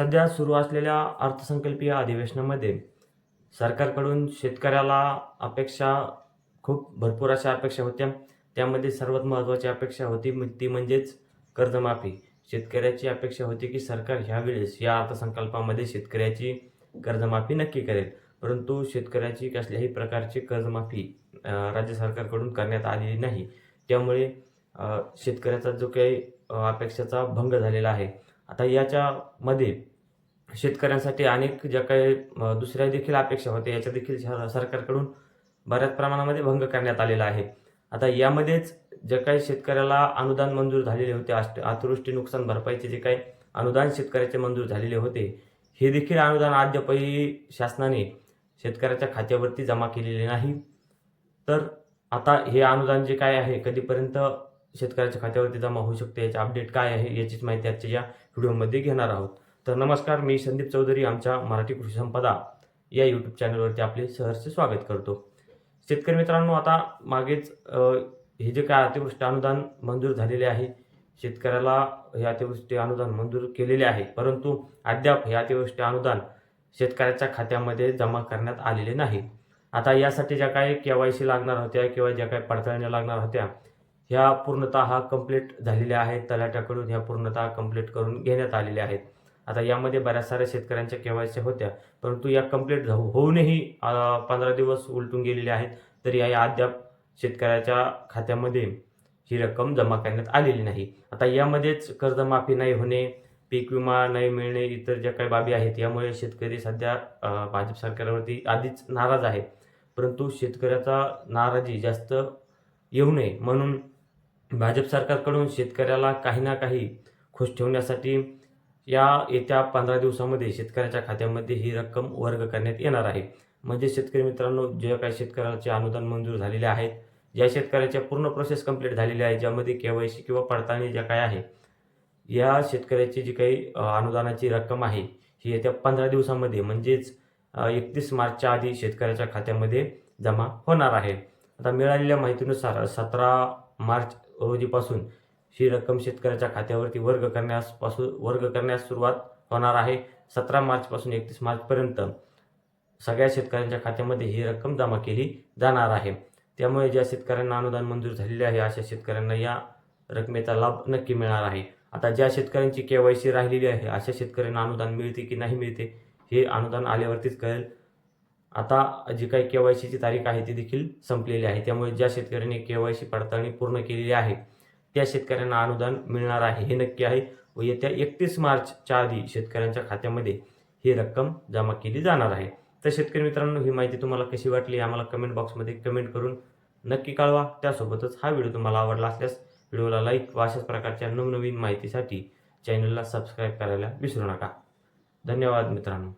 सध्या सुरू असलेल्या अर्थसंकल्पीय अधिवेशनामध्ये सरकारकडून शेतकऱ्याला अपेक्षा खूप भरपूर अशा अपेक्षा होत्या. त्यामध्ये सर्वात महत्त्वाची अपेक्षा होती ती म्हणजेच कर्जमाफी. शेतकऱ्याची अपेक्षा होती की सरकार ह्यावेळेस या अर्थसंकल्पामध्ये शेतकऱ्याची कर्जमाफी नक्की करेल. परंतु शेतकऱ्याची कसल्याही प्रकारची कर्जमाफी राज्य सरकारकडून करण्यात आलेली नाही. त्यामुळे शेतकऱ्याचा जो काही अपेक्षाचा अपेक्षेचा भंग झालेला आहे. आता याच्यामध्ये शेतकऱ्यांसाठी अनेक ज्या काही दुसऱ्या देखील अपेक्षा होत्या याच्या देखील सरकारकडून बऱ्याच प्रमाणामध्ये भंग करण्यात आलेला आहे. आता यामध्येच जे काही शेतकऱ्याला अनुदान मंजूर झालेले होते अष्ट अतिवृष्टी नुकसान भरपाईचे जे काही अनुदान शेतकऱ्याचे मंजूर झालेले होते हे देखील अनुदान अद्यापही शासनाने शेतकऱ्याच्या खात्यावरती जमा केलेले नाही. तर आता हे अनुदान जे काय आहे कधीपर्यंत शेतकऱ्याच्या खात्यावरती जमा होऊ शकते याचे अपडेट काय आहे याचीच माहिती आजच्या या व्हिडिओमध्ये घेणार आहोत. तर नमस्कार मी संदीप चौधरी आमच्या मराठी कृषी संपदा या यूट्यूब चॅनलवरती आपले सहर्ष स्वागत करतो. शेतकरी मित्रांनो आता मागेच हे जे काय अतिवृष्टी अनुदान मंजूर झालेले आहे शेतकऱ्याला हे अतिवृष्टी अनुदान मंजूर केलेले आहे परंतु अद्याप हे अतिवृष्टी अनुदान शेतकऱ्याच्या खात्यामध्ये जमा करण्यात आलेले नाही. आता यासाठी ज्या काही के वाय सी लागणार होत्या किंवा ज्या काही पडताळण्या लागणार होत्या ह्या पूर्णतः कंप्लीट झालेल्या आहेत. तलाट्याकडून ह्या पूर्णतः कंप्लीट करून घेण्यात आलेल्या आहेत. आता यामध्ये बऱ्याच साऱ्या शेतकऱ्यांच्या के वाय सी होत्या परंतु या कंप्लीट होऊनही पंधरा दिवस उलटून गेलेले आहेत तरी या अद्याप शेतकऱ्याच्या खात्यामध्ये ही रक्कम जमा करण्यात आलेली नाही. आता यामध्येच कर्जमाफी नाही होणे पीक विमा नाही मिळणे इतर ज्या काही बाबी आहेत यामुळे शेतकरी सध्या भाजप सरकारवरती आधीच नाराज आहे परंतु शेतकऱ्याचा नाराजी जास्त येऊ नये म्हणून भाजप सरकारकडून शेतकऱ्याला काही ना काही खुश ठेवण्यासाठी या येत्या पंधरा दिवसामध्ये शेतकऱ्याच्या खात्यामध्ये ही रक्कम वर्ग करण्यात येणार आहे. म्हणजे शेतकरी मित्रांनो जे काही शेतकऱ्याचे अनुदान मंजूर झालेले आहेत ज्या शेतकऱ्याच्या पूर्ण प्रोसेस कंप्लीट झालेली आहे ज्यामध्ये के वाय सी किंवा पडताळणी ज्या काय आहे या शेतकऱ्याची जी काही अनुदानाची रक्कम आहे ही येत्या पंधरा दिवसामध्ये म्हणजेच एकतीस मार्चच्या आधी शेतकऱ्याच्या खात्यामध्ये जमा होणार आहे. आता मिळालेल्या माहितीनुसार सतरा मार्च रोजीपासून ही रक्कम शेतकऱ्याच्या खात्यावरती वर्ग करण्यास पासून वर्ग करण्यास सुरुवात होणार आहे सतरा मार्चपासून एकतीस मार्चपर्यंत सगळ्या शेतकऱ्यांच्या खात्यामध्ये ही रक्कम जमा केली जाणार आहे. त्यामुळे ज्या शेतकऱ्यांना अनुदान मंजूर झालेले आहे अशा शेतकऱ्यांना या रकमेचा लाभ नक्की मिळणार आहे. आता ज्या शेतकऱ्यांची के वाय सी राहिलेली आहे अशा शेतकऱ्यांना अनुदान मिळते की नाही मिळते हे अनुदान आल्यावरतीच कळेल. आता जी काही के वाय सीची तारीख आहे ती देखील संपलेली आहे. त्यामुळे ज्या शेतकऱ्यांनी के वाय सी पडताळणी पूर्ण केलेली आहे त्या शेतकऱ्यांना अनुदान मिळणार आहे हे नक्की आहे व येत्या एकतीस मार्चच्या आधी शेतकऱ्यांच्या खात्यामध्ये ही रक्कम जमा केली जाणार आहे. तर शेतकरी मित्रांनो ही माहिती तुम्हाला कशी वाटली आम्हाला कमेंट बॉक्समध्ये कमेंट करून नक्की कळवा. त्यासोबतच हा व्हिडिओ तुम्हाला आवडला असल्यास व्हिडिओला लाईक व अशाच प्रकारच्या नवनवीन माहितीसाठी चॅनलला सबस्क्राईब करायला विसरू नका. धन्यवाद मित्रांनो.